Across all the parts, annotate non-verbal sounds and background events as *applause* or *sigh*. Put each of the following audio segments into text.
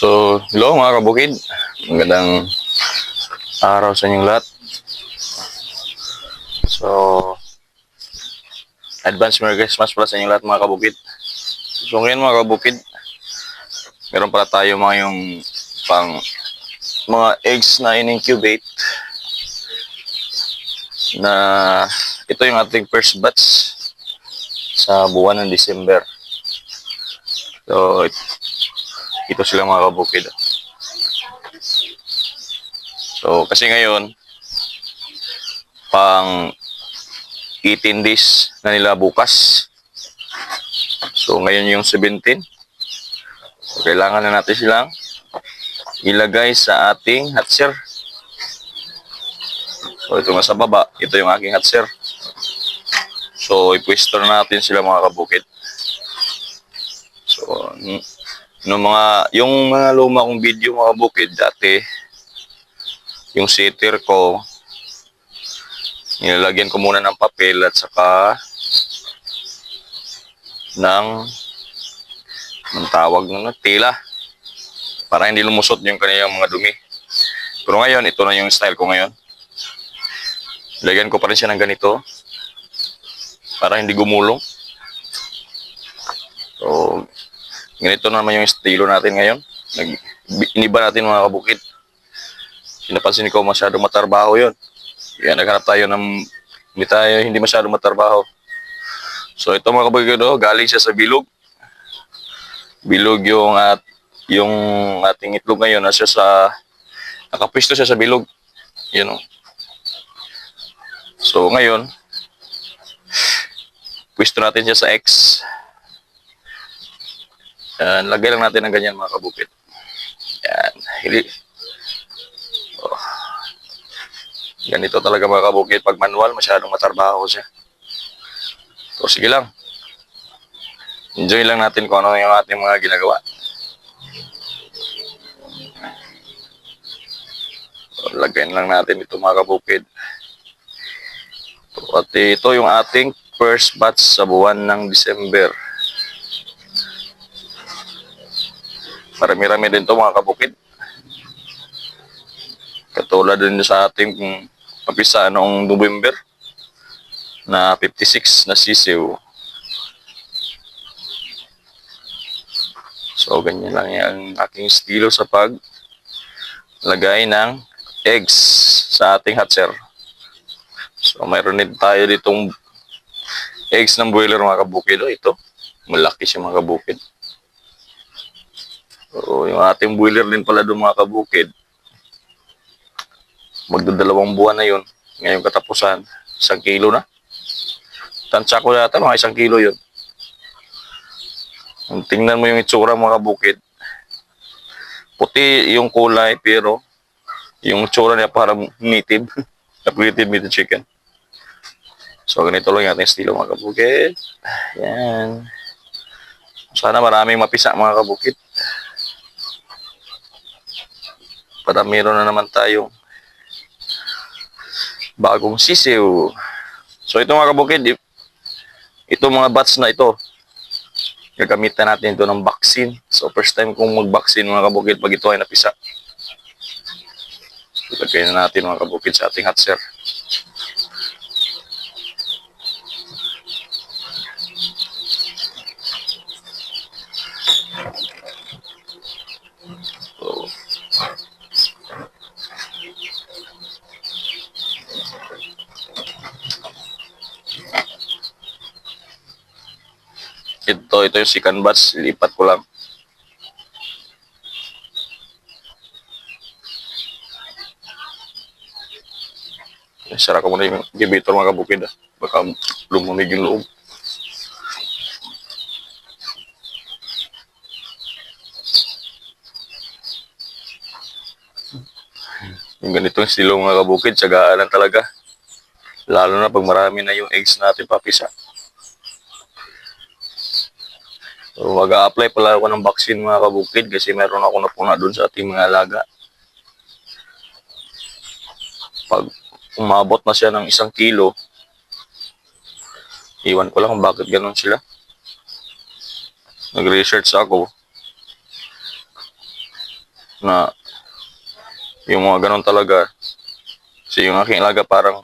So, hello mga kabukid. Magandang araw sa inyong lahat. So, advance Merry Christmas pala sa inyong lahat mga kabukid. So, ngayon mga kabukid, meron pala tayo mga yung pang mga eggs na in-incubate na ito yung ating first batch sa buwan ng December. So, ito sila mga kabukid. So, kasi ngayon, pang 18 days na nila bukas. So, ngayon yung 17. So, kailangan na natin silang ilagay sa ating hatcher. So, ito nga sa baba. Ito yung aking hatcher. So, ipwesto na natin sila mga kabukid. So, no mga, yung mga luma kong video mga kabukid, dati, yung sitter ko, nilalagyan ko muna ng papel at saka ng ng tawag ng tela para hindi lumusot yung kanilang mga dumi. Pero ngayon, ito na yung style ko ngayon. Lagyan ko pa rin siya ng ganito para hindi gumulong. So, ganito naman yung estilo natin ngayon. Nag, iniba natin mga kabukid. Pinapansin ko masyado matarbaho yon. Kaya naghanap tayo ng hindi tayo hindi masyado matarbaho. So ito mga kabukid, oh, galing siya sa bilog. Bilog yung at yung ating itlog ngayon nasa sa nakapwesto siya sa bilog. Yun oh. So ngayon, pwesto natin siya sa X. Yan, lagay lang natin ng ganyan mga kabukid. Yan. Hili. Oh. Ganito talaga mga kabukid. Pag manual, masyadong matarbaho siya. So, sige lang. Enjoy lang natin kung ano yung ating mga ginagawa. Lagayin lang natin ito mga kabukid. At ito yung ating first batch sa buwan ng December. Marami-rami din to mga kabukid. Katulad din sa ating papisa noong November na 56 na sisiw. So, ganyan lang yung aking estilo sa pag lagay ng eggs sa ating hatcher. So, mayroon din tayo ditong eggs ng boiler mga kabukid. Oh, ito, malaki siya mga kabukid. So, yung ating boiler din pala doon mga kabukid. Magdadalawang buwan na yun. Ngayong katapusan, isang kilo na. Tansya ko yata, mga isang kilo yun. Tingnan mo yung itsura mga kabukid. Puti yung kulay, pero yung itsura niya parang native. *laughs* Native meat chicken. So, ganito lang yung ating estilo mga kabukid. Yan. Sana maraming mapisa mga kabukid. Para meron na naman tayong bagong sisiw. So ito mga kabukid, ito mga bats na ito, gagamitan natin ito ng vaccine. So first time kong mag-vaccine mga kabukid pag ito ay napisa. So lagay na natin mga kabukid sa ating hatcher. So, ito, ito yung second batch, lipat ko lang. Sara ko muna yung incubator mga kabukid. ah. Baka lumamig yung loob. Yung ganitong estilo mga kabukid, tsagaan lang talaga. Lalo na pag marami na yung eggs natin papisa. So, mag-a-apply pala ako ng vaccine mga kabukid kasi meron ako napuna doon sa ating mga alaga. Pag umabot na siya ng isang kilo, iwan ko lang bakit ganun sila. Nag-research ako. na yung mga ganon talaga. Kasi yung aking alaga parang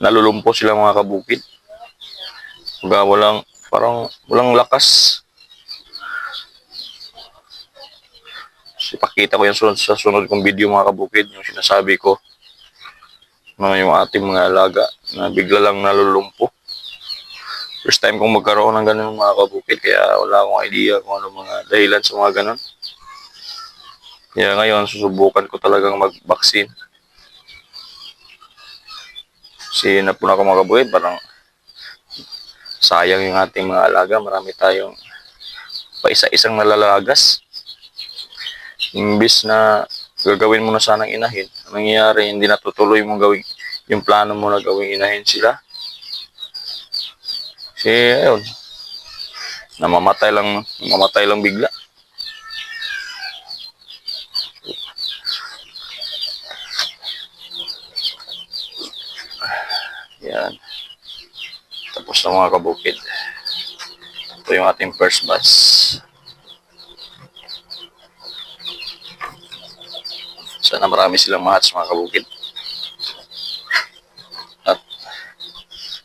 nalulumpo sila mga kabukid. Baga walang, parang walang lakas. Kasi pakita ko yan sunod, sa sunod kong video mga kabukid, yung sinasabi ko na yung ating mga alaga na bigla lang nalulumpo. First time kong magkaroon ng ganun mga kabukid, kaya wala akong idea kung ano mga dahilan sa mga ganun. Kaya ngayon, susubukan ko talagang mag-vaccine. Kasi na po na ako mga kabukid, parang sayang yung ating mga alaga. Marami tayong pa isa-isang nalalagas. Imbis na gagawin mo na sanang inahin, ang nangyayari, hindi natutuloy mo gawin yung plano mo na gawing inahin sila. Kasi, ayun, namamatay lang, namamatay lang bigla. Yan. Tapos na mga kabukid. Ito yung ating first batch. Sana marami silang match mga kabukid. At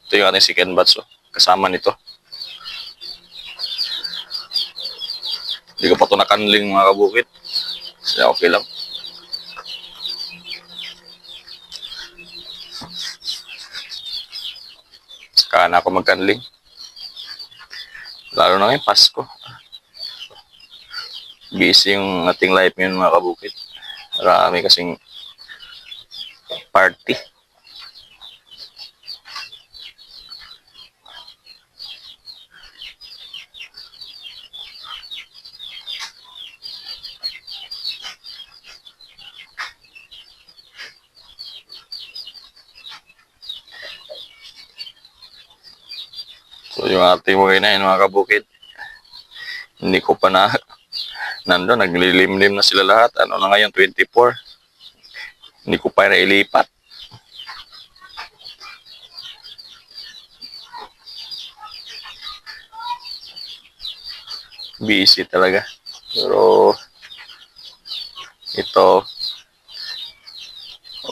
ito yung ating second batch. Oh. Kasama nito. Hindi ko pa ito nakanling mga kabukid. Kasi okay lang. Saka na ako magkanling. Lalo na ngayon, Pasko. Busy yung ating life ngayon mga kabukid. Marami kasing party. So yung ating mga inahin mga kabukid, hindi ko pa na nando naglilimlim na sila lahat. Ano na ngayon 24. Hindi ko pa nailipat. Busy talaga. Pero ito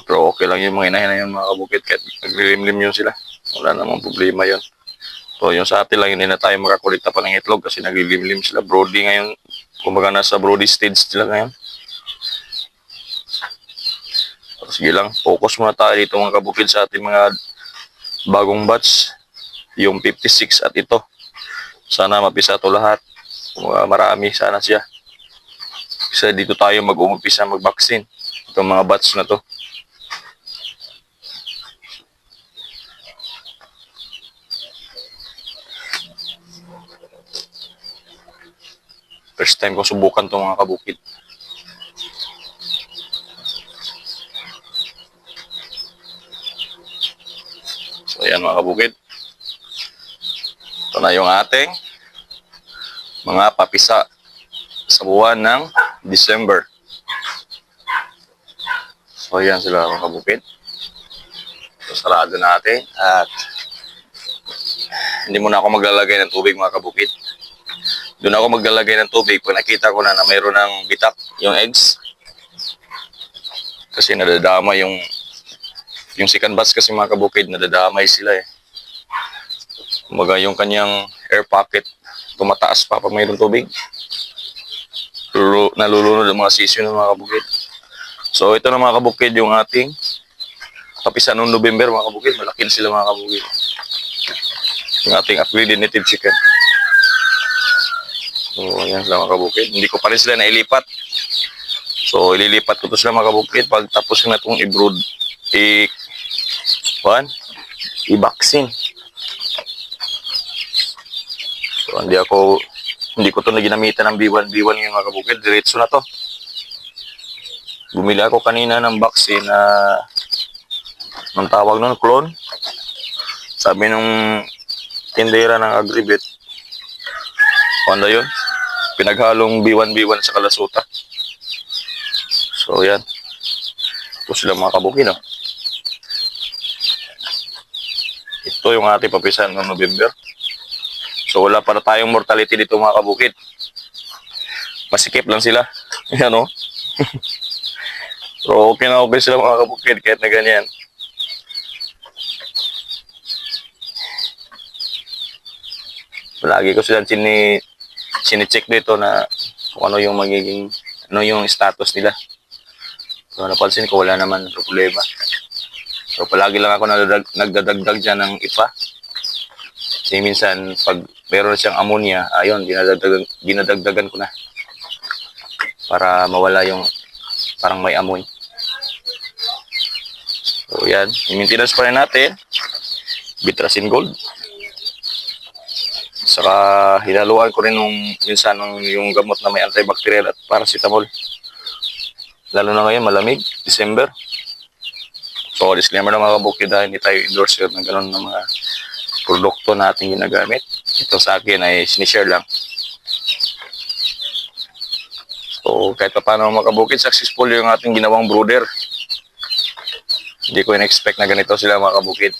pero okay lang yung mga inahin na yun mga kabukid kahit naglilimlim yun sila. Wala namang problema yun. So, yung sa atin lang, hindi na tayo makakulikta pa ng itlog kasi naglilimlim sila. Brody ngayon, kumbaga nasa Brody stage sila ngayon. So, sige lang, focus muna tayo dito mga kabukid sa ating mga bagong batch. Yung 56 at ito. Sana mapisa to lahat. Mga marami sana siya. Kasi dito tayo mag-umumpisa mag-vaccine. Itong mga batch na to. First time ko subukan to mga kabukid. So ayan mga kabukid. Ito na yung ating mga papisa sa buwan ng December. So ayan sila mga kabukid. So sarado natin at hindi muna ako maglalagay ng tubig mga kabukid. Doon ako maglalagay ng tubig pag nakita ko na na mayroon ng bitak yung eggs. Kasi nadadama yung yung second batch kasi mga kabukid, nadadamay sila eh. Kumbaga yung kanyang air pocket tumataas pa pag mayroong tubig. Lulu- nalulunod ang mga sisyo ng mga kabukid. So ito na mga kabukid yung ating kapisa noong November mga kabukid. Malaki sila mga kabukid. Yung ating upgraded native chicken. So, ayan sila mga kabukid. Hindi ko pa rin sila nailipat. So, ililipat ko to sila mga kabukid. Pag tapos na itong i-brood, i- kuhan? i-vaccine. So, hindi ako, hindi ko to na ginamitan ng B1, B1 yung mga kabukid. Diretso na to. Bumili ako kanina ng vaccine na ng tawag nun, clone. Sabi nung tindera ng Agribit, ano yun? Pinaghalong B1, B1 sa kalasuta. So, yan. Ito sila mga kabukid, no? Ito yung ating papisan ng November. So, wala para tayong mortality dito mga kabukid. Masikip lang sila. *laughs* Yan, no? *laughs* Pero okay na okay sila mga kabukid kahit na ganyan. Lagi ko silang sini sine-check dito na kung ano yung magiging ano yung status nila. So napansin ko wala naman problema. So palagi lang ako nagdadag, nagdadagdag dyan ng ipa. Kasi minsan pag meron siyang ammonia, ayun, dinadagdagan, dinadagdagan ko na. Para mawala yung parang may amoy. So yan, yung maintenance pa rin natin. Bitrasin gold. Saka hinaluan ko rin nung minsan nung yung gamot na may antibacterial at paracetamol. Lalo na ngayon, malamig, December. So, disclaimer na mga kabukid hindi tayo endorser ng ganun ng mga produkto na ating ginagamit. Ito sa akin ay sinishare lang. So, kahit pa paano mga kabukid, successful yung ating ginawang brooder. Hindi ko in-expect na ganito sila mga kabukid.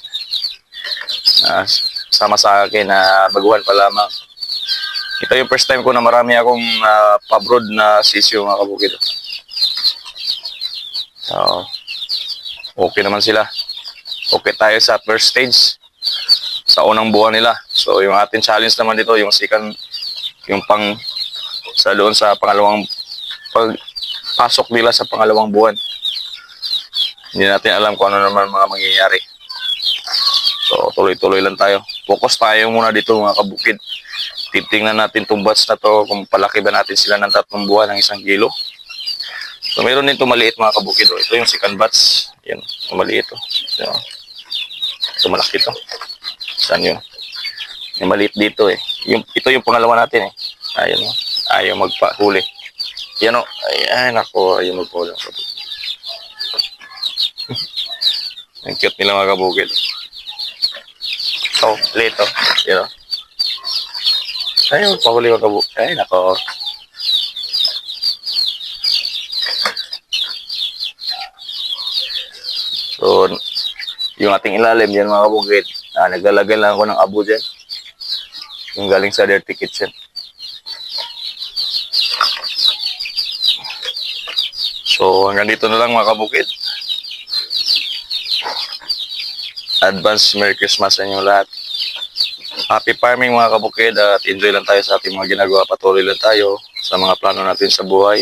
Ah, sama sa akin na baguhan pa lamang. Ito yung first time ko na marami akong uh, pabroad na sisyo mga kabukid. So, okay naman sila. Okay tayo sa first stage sa unang buwan nila. So, yung ating challenge naman dito, yung second, yung pang sa doon sa pangalawang pag pasok nila sa pangalawang buwan. Hindi natin alam kung ano naman mga mangyayari. So, tuloy-tuloy lang tayo. Focus tayo muna dito mga kabukid. Titingnan natin itong batch na to kung palaki ba natin sila ng tatlong buwan ng isang kilo. So, meron din itong maliit mga kabukid. Oh. Ito yung second batch. Yan, maliit. Oh. So, ito malaki to. Saan yun? Yung maliit dito eh. Yung, ito yung pangalawa natin eh. Ayan oh. Ayaw magpahuli. Yan o. Ay, ay, nako. Ayaw magpahuli. Ang cute nila mga kabukid. So, lito. Yan o. Ayaw magpahuli mga kabukid. Ay, nako. So, yung ating ilalim yan mga kabukid. Ah, naglalagay lang ako ng abo dyan. Yung galing sa dirty kitchen. So, hanggang dito na lang mga kabukid. Advance Merry Christmas sa inyo lahat. Happy farming mga kabukid at enjoy lang tayo sa ating mga ginagawa. Patuloy lang tayo sa mga plano natin sa buhay.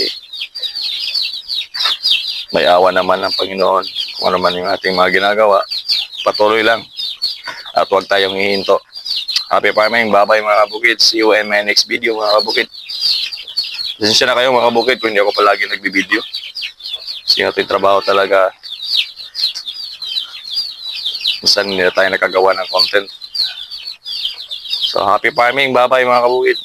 May awa naman ng Panginoon kung ano man yung ating mga ginagawa. Patuloy lang at huwag tayong hihinto. Happy farming. Bye-bye mga kabukid. See you in my next video mga kabukid. Pasensya na kayo mga kabukid kung hindi ako palagi nagbibideo. Kasi yung ating trabaho talaga minsan hindi na tayo nakagawa ng content. So happy farming. Bye-bye mga kabukid.